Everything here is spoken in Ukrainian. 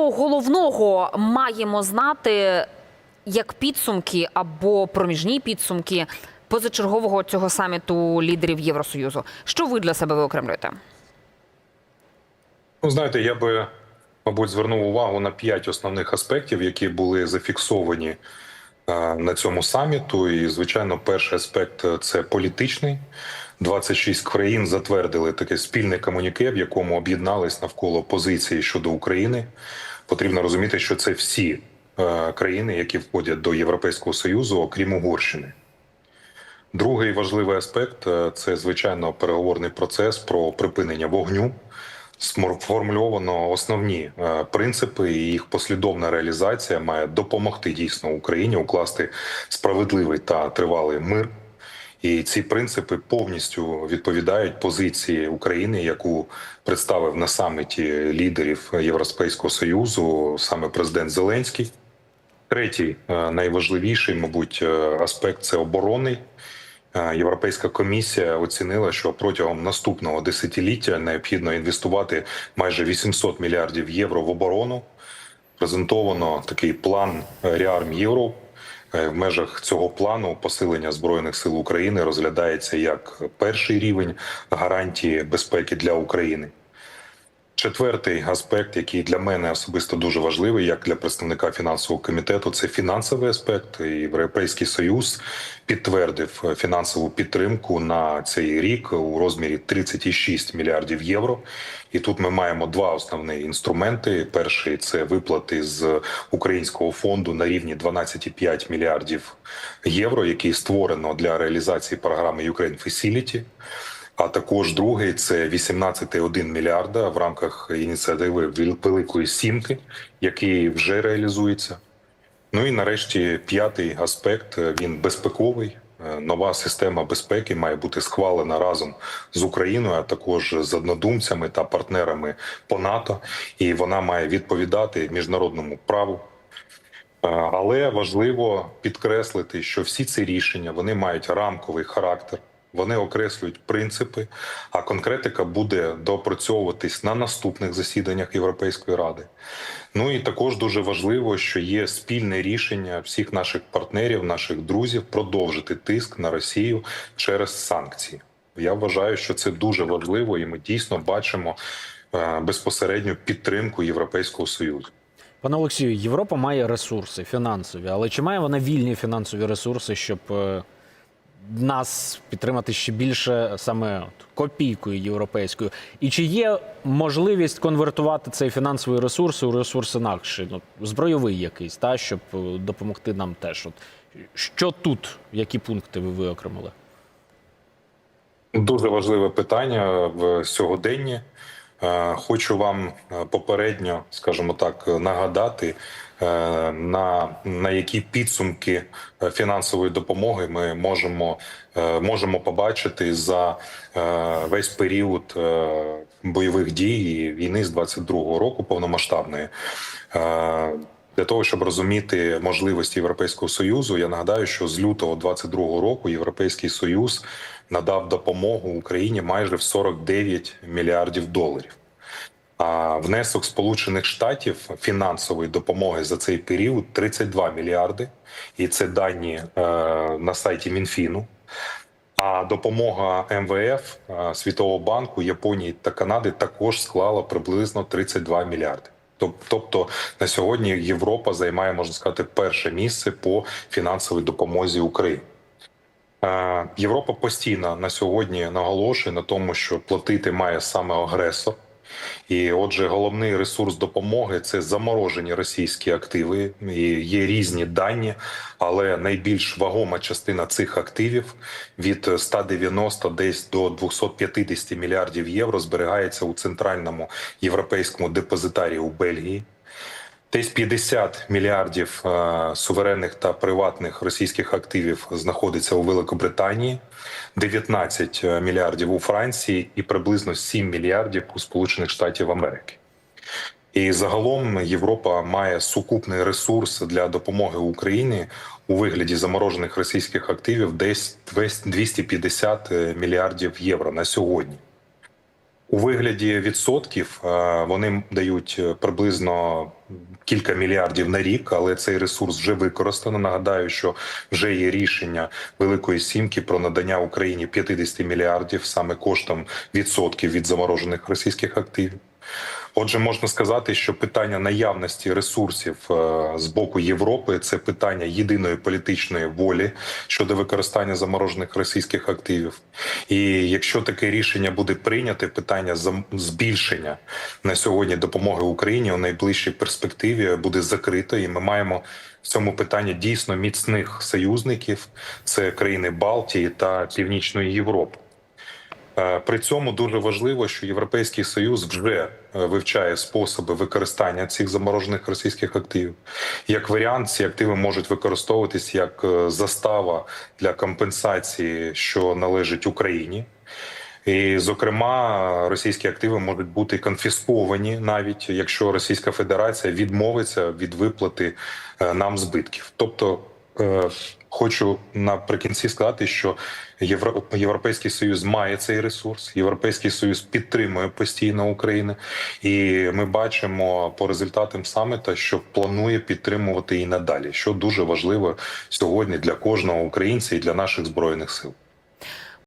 головного маємо знати як підсумки або проміжні підсумки позачергового цього саміту лідерів Євросоюзу? Що ви для себе виокремлюєте? Ну, знаєте, я би, мабуть, звернув увагу на п'ять основних аспектів, які були зафіксовані е, на цьому саміту. І, звичайно, перший аспект е, це політичний. 26 країн затвердили таке спільне комуніке, в якому об'єднались навколо позиції щодо України. Потрібно розуміти, що це всі е, країни, які входять до Європейського союзу, окрім Угорщини. Другий важливий аспект е, це звичайно переговорний процес про припинення вогню. Сформульовано основні е, принципи, і їх послідовна реалізація має допомогти дійсно Україні укласти справедливий та тривалий мир. І ці принципи повністю відповідають позиції України, яку представив на саміті лідерів Європейського союзу саме президент Зеленський. Третій е, найважливіший, мабуть, е, аспект це оборонний. Е, Європейська комісія оцінила, що протягом наступного десятиліття необхідно інвестувати майже 800 мільярдів євро в оборону. Презентовано такий план Rearm Europe. Е, В межах цього плану посилення збройних сил України розглядається як перший рівень гарантії безпеки для України. Четвертий аспект, який для мене особисто дуже важливий, як для представника фінансового комітету, це фінансовий аспект. Європейський союз підтвердив фінансову підтримку на цей рік у розмірі 36 мільярдів євро. І тут ми маємо два основні інструменти: перший це виплати з українського фонду на рівні 12,5 мільярдів євро, який створено для реалізації програми Ukraine Facility. А також другий це 18,1 мільярда в рамках ініціативи Великої Сімки, який вже реалізується. Ну і нарешті п'ятий аспект він безпековий. Е, Нова система безпеки має бути схвалена разом з Україною, а також з однодумцями та партнерами по НАТО, і вона має відповідати міжнародному праву. Е, Але важливо підкреслити, що всі ці рішення вони мають рамковий характер. Вони окреслюють принципи, а конкретика буде доопрацьовуватись на наступних засіданнях Європейської ради. Ну і також дуже важливо, що є спільне рішення всіх наших партнерів, наших друзів продовжити тиск на Росію через санкції. Я вважаю, що це дуже важливо, і ми дійсно бачимо е, безпосередню підтримку Європейського союзу. Пане Олексію, Європа має ресурси фінансові, але чи має вона вільні фінансові ресурси, щоб е, нас підтримати ще більше саме копійкою європейською? І чи є можливість конвертувати цей фінансовий ресурс у ресурс інакший, ну збройовий якийсь, та щоб е, допомогти нам теж? От що тут, які пункти ви виокремили? Дуже важливе питання в сьогоденні. Е, Хочу вам е, попередньо, скажімо так, нагадати, е, на, на які підсумки фінансової допомоги ми можемо, можемо побачити за весь період бойових дій і війни з 22-го року повномасштабної. Для того щоб розуміти можливості Європейського союзу, я нагадаю, що з лютого 22-го року Європейський союз надав допомогу Україні майже в 49 мільярдів доларів. А внесок Сполучених Штатів фінансової допомоги за цей період 32 мільярди, і це дані е, на сайті Мінфіну. А допомога МВФ, е, Світового банку, Японії та Канади також склала приблизно 32 мільярди. Тобто на сьогодні Європа займає, можна сказати, перше місце по фінансовій допомозі Україні. Е, Європа постійно на сьогодні наголошує на тому, що платити має саме агресор. І отже, головний ресурс допомоги це заморожені російські активи. І є різні дані, але найбільш вагома частина цих активів від 190 десь до 250 мільярдів євро зберігається у центральному європейському депозитарії у Бельгії. Десь 50 мільярдів е, суверенних та приватних російських активів знаходиться у Великобританії, 19 мільярдів у Франції і приблизно 7 мільярдів у Сполучених Штатів Америки. І загалом Європа має сукупний ресурс для допомоги Україні у вигляді заморожених російських активів десь 250 мільярдів євро на сьогодні. У вигляді відсотків е, вони дають е, приблизно кілька мільярдів на рік, але цей ресурс вже використано. Нагадаю, що вже є рішення Великої Сімки про надання Україні 50 мільярдів саме коштом відсотків від заморожених російських активів. Отже, можна сказати, що питання наявності ресурсів е, з боку Європи це питання єдиної політичної волі щодо використання заморожених російських активів. І якщо таке рішення буде прийнято, питання збільшення на сьогодні допомоги Україні у найближчій перспективі буде закрито, і ми маємо в цьому питанні дійсно міцних союзників: це країни Балтії та Північної Європи. Е, При цьому дуже важливо, що Європейський Союз вже е, вивчає способи використання цих заморожених російських активів. Як варіант, ці активи можуть використовуватись як е, застава для компенсації, що належить Україні. І, зокрема, російські активи можуть бути конфісковані, навіть якщо Російська Федерація відмовиться від виплати нам збитків. Тобто, хочу наприкінці сказати, що Європейський Союз має цей ресурс. Європейський Союз підтримує постійно Україну, і ми бачимо по результатам саміта, що планує підтримувати і надалі, що дуже важливо сьогодні для кожного українця і для наших збройних сил.